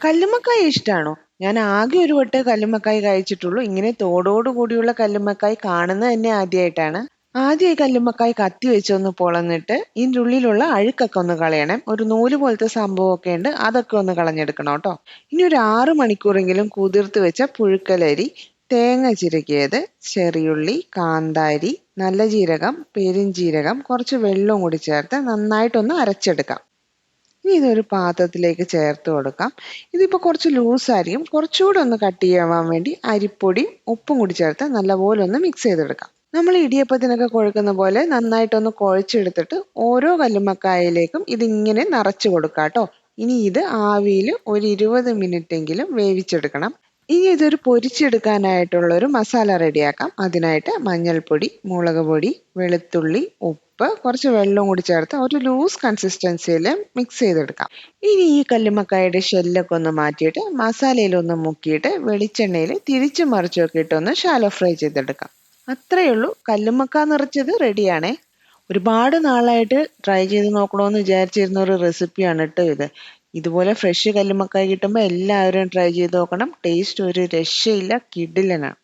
കല്ലുമ്മക്കായ ഇഷ്ടമാണോ ഞാൻ ആകെ ഒരു വട്ടേ കല്ലുമ്മക്കായ കഴിച്ചിട്ടുള്ളൂ. ഇങ്ങനെ തോടോട് കൂടിയുള്ള കല്ലുമ്മക്കായ കാണുന്നത് തന്നെ ആദ്യമായിട്ടാണ്. ആദ്യം ഈ കല്ലുമ്മക്കായ കത്തി വെച്ചൊന്ന് പൊളന്നിട്ട് ഇതിന്റെ ഉള്ളിലുള്ള അഴുക്കൊക്കെ ഒന്ന് കളയണം. ഒരു നൂൽ പോലത്തെ സംഭവമൊക്കെ ഉണ്ട് അതൊക്കെ ഒന്ന് കളഞ്ഞെടുക്കണം കേട്ടോ. ഇനി ഒരു ആറ് മണിക്കൂറെങ്കിലും കുതിർത്ത് വെച്ച പുഴുക്കലരി, തേങ്ങ ചിരകിയത്, ചെറിയുള്ളി, കാന്താരി, നല്ല ജീരകം, പെരുംജീരകം, കുറച്ച് വെള്ളവും കൂടി ചേർത്ത് നന്നായിട്ടൊന്ന് അരച്ചെടുക്കാം. ഇനി ഇതൊരു പാത്രത്തിലേക്ക് ചേർത്ത് കൊടുക്കാം. ഇതിപ്പോൾ കുറച്ച് ലൂസായിരിക്കും. കുറച്ചുകൂടെ ഒന്ന് കട്ട് ചെയ്യാൻ വേണ്ടി അരിപ്പൊടിയും ഉപ്പും കൂടി ചേർത്ത് നല്ലപോലെ ഒന്ന് മിക്സ് ചെയ്തെടുക്കാം. നമ്മൾ ഇടിയപ്പത്തിനൊക്കെ കുഴക്കുന്ന പോലെ നന്നായിട്ടൊന്ന് കുഴച്ചെടുത്തിട്ട് ഓരോ കല്ലുമ്മക്കായയിലേക്കും ഇതിങ്ങനെ നിറച്ച് കൊടുക്കാം കേട്ടോ. ഇനി ഇത് ആവിയിൽ ഒരു ഇരുപത് മിനിറ്റെങ്കിലും വേവിച്ചെടുക്കണം. ഇനി ഇതൊരു പൊരിച്ചെടുക്കാനായിട്ടുള്ളൊരു മസാല റെഡിയാക്കാം. അതിനായിട്ട് മഞ്ഞൾപ്പൊടി, മുളക് പൊടി, വെളുത്തുള്ളി, ഉപ്പ്, കുറച്ച് വെള്ളവും കൂടി ചേർത്ത് ഒരു ലൂസ് കൺസിസ്റ്റൻസിയിൽ മിക്സ് ചെയ്തെടുക്കാം. ഇനി ഈ കല്ലുമക്കായുടെ ഷെല്ലൊക്കെ ഒന്ന് മാറ്റിയിട്ട് മസാലയിലൊന്ന് മുക്കിയിട്ട് വെളിച്ചെണ്ണയിൽ തിരിച്ചും മറിച്ചുമൊക്കെ ഇട്ടൊന്ന് ഷാലോ ഫ്രൈ ചെയ്തെടുക്കാം. അത്രയേ ഉള്ളൂ കല്ലുമക്ക നിറച്ചത് റെഡിയാണേ. ഒരുപാട് നാളായിട്ട് ട്രൈ ചെയ്ത് നോക്കണമെന്ന് വിചാരിച്ചിരുന്ന ഒരു റെസിപ്പിയാണ് കേട്ടോ ഇത്. ഇതുപോലെ ഫ്രഷ് കല്ലുമ്മക്കായ കിട്ടുമ്പോൾ എല്ലാവരും ട്രൈ ചെയ്ത് നോക്കണം. ടേസ്റ്റ് ഒരു രക്ഷയില്ല കിടിലനാണ്.